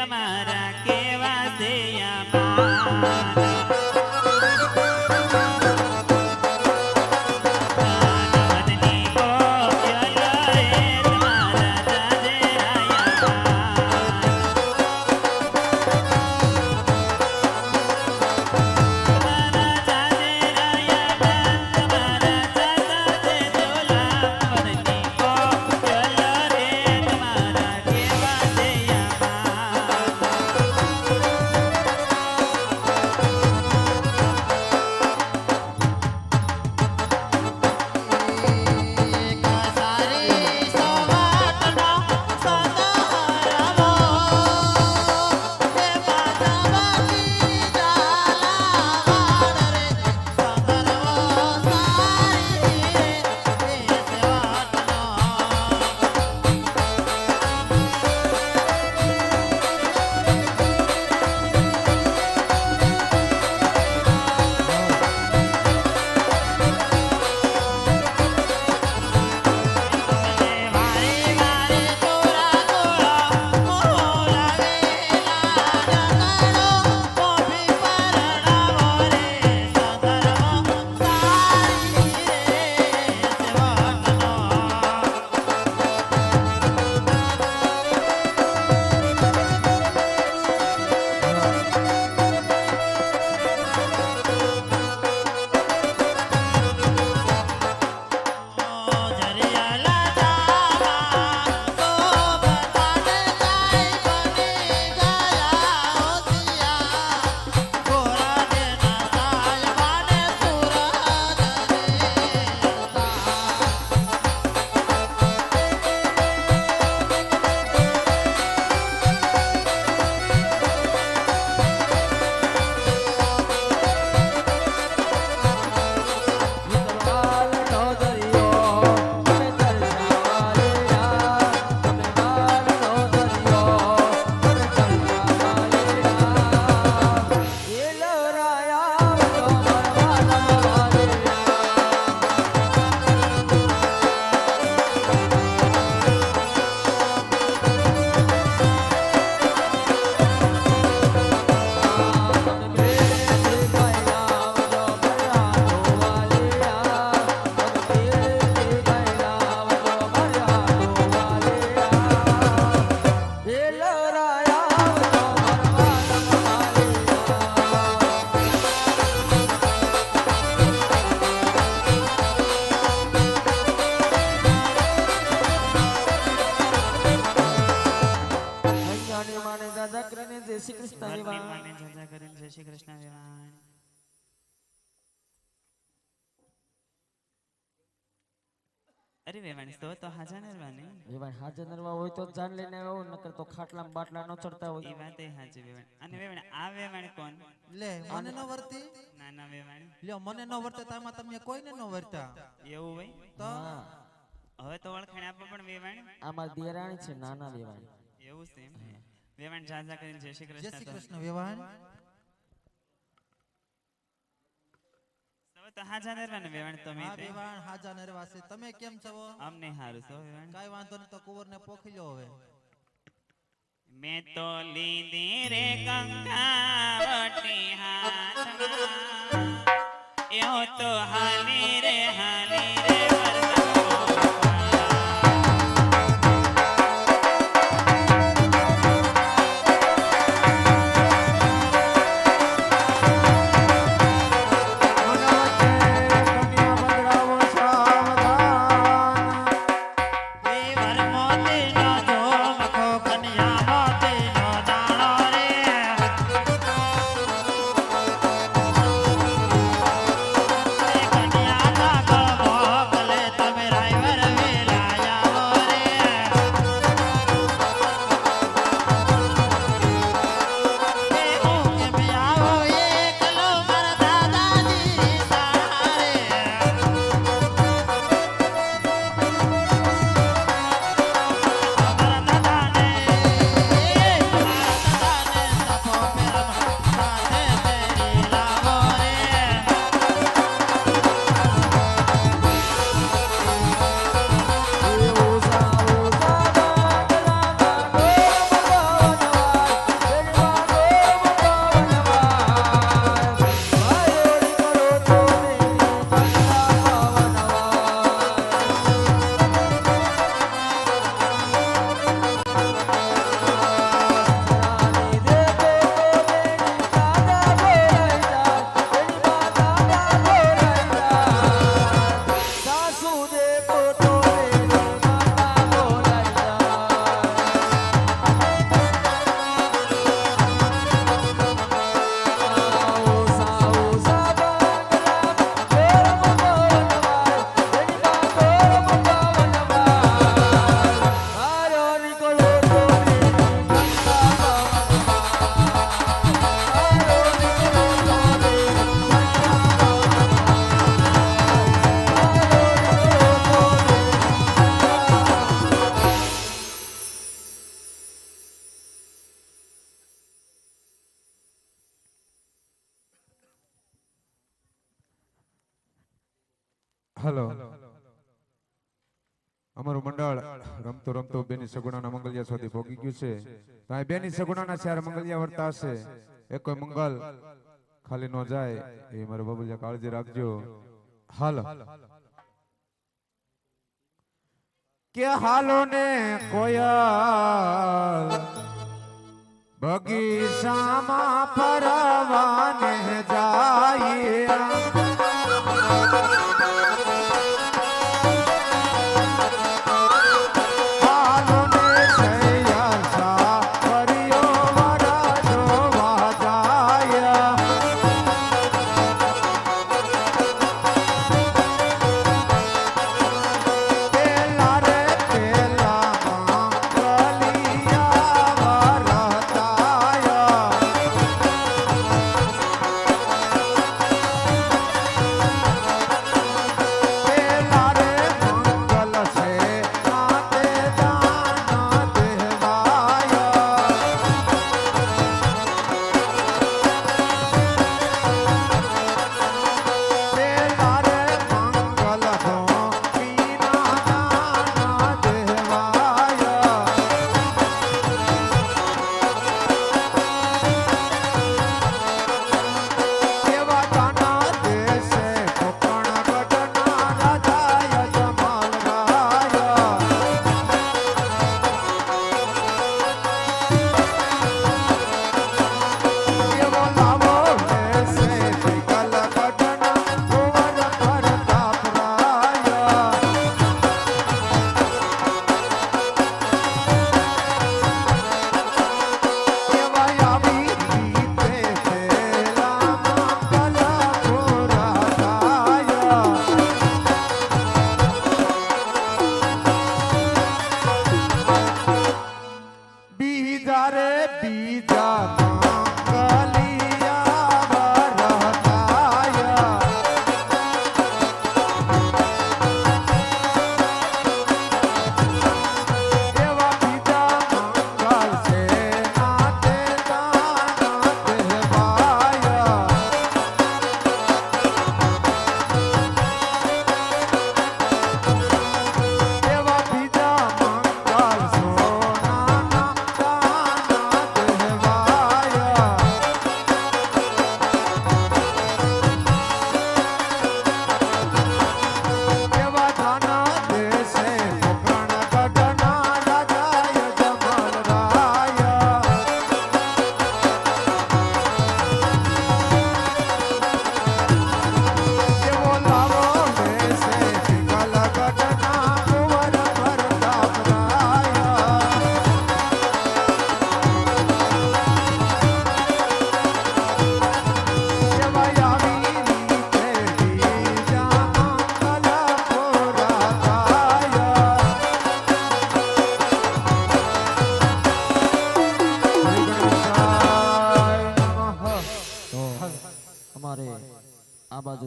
તમારા કેવા છે જય શ્રી કૃષ્ણ વિવાન અરે વેવાણી તો તો હાજા નરવાની વિવાહ હાજર નરવા હોય તો જાન લઈને આવો નકર તો ખાટલામાં બાટલા ન ચડતા એ વાત એ હાજી વેવાણી. અને વેવાણી આ વેવાણી કોણ? લે મને ન વર્તી. નાના વેવાણી. લ્યો મને ન વર્તે તામાં તમે કોઈને ન વર્તા. એવું હોય? તો? હવે તો ઓળખાણ આપો પણ વેવાણી. આમાં દિયરાણી છે નાના વેવાણી. એવું છે વેવાણ જાજા કરીને જય શ્રી જય શ્રી કૃષ્ણ વિવાન હવે તો હાજા નરવાને વેવાણી તમે હા તે. વિવાન હાજા નરવાસી તમે કેમ છો? અમને હારું છો વેવાણી કાઈ વાંધો નહીં તો કુંવરને પોખી લો હવે. મેં તો લીધી રે કંકાવટી હાથમાં એવો તો હાલી હલો. અમારું મંડળ રમતો રમતો બેની સગુણાના મંગલિયા સુધી ભોગી ગયું છે. તો આ બેની સગુણાના ચાર મંગલિયા વર્તા હશે. એ કોઈ મંગલ ખાલી ન જાય, એ મારા બાબુલિયા કાળજી રાખજો. હાલો. કે હાલો ને કોયલ બગીચામાં ફરવાને જાય.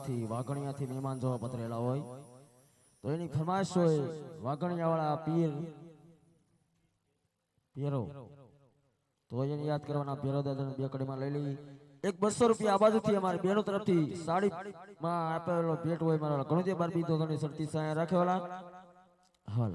બાજુથી વાઘણિયાથી મહેમાન જોવા પતરેલા હોય, તો એની ફરમાશ હોય, વાઘણિયાવાળા પીર, પીરો. તો એને યાદ કરવાના, પીરો દાદાને બે કડીમાં લઈ લઈ. એક બસો રૂપિયા આ બાજુથી અમારી બેનો તરફથી સાડી માં આપેલો ભેટ હોય, મારા ઘણું જે બાર બી તો ઘણી સરતી સાયા રાખેવાલા હાલ.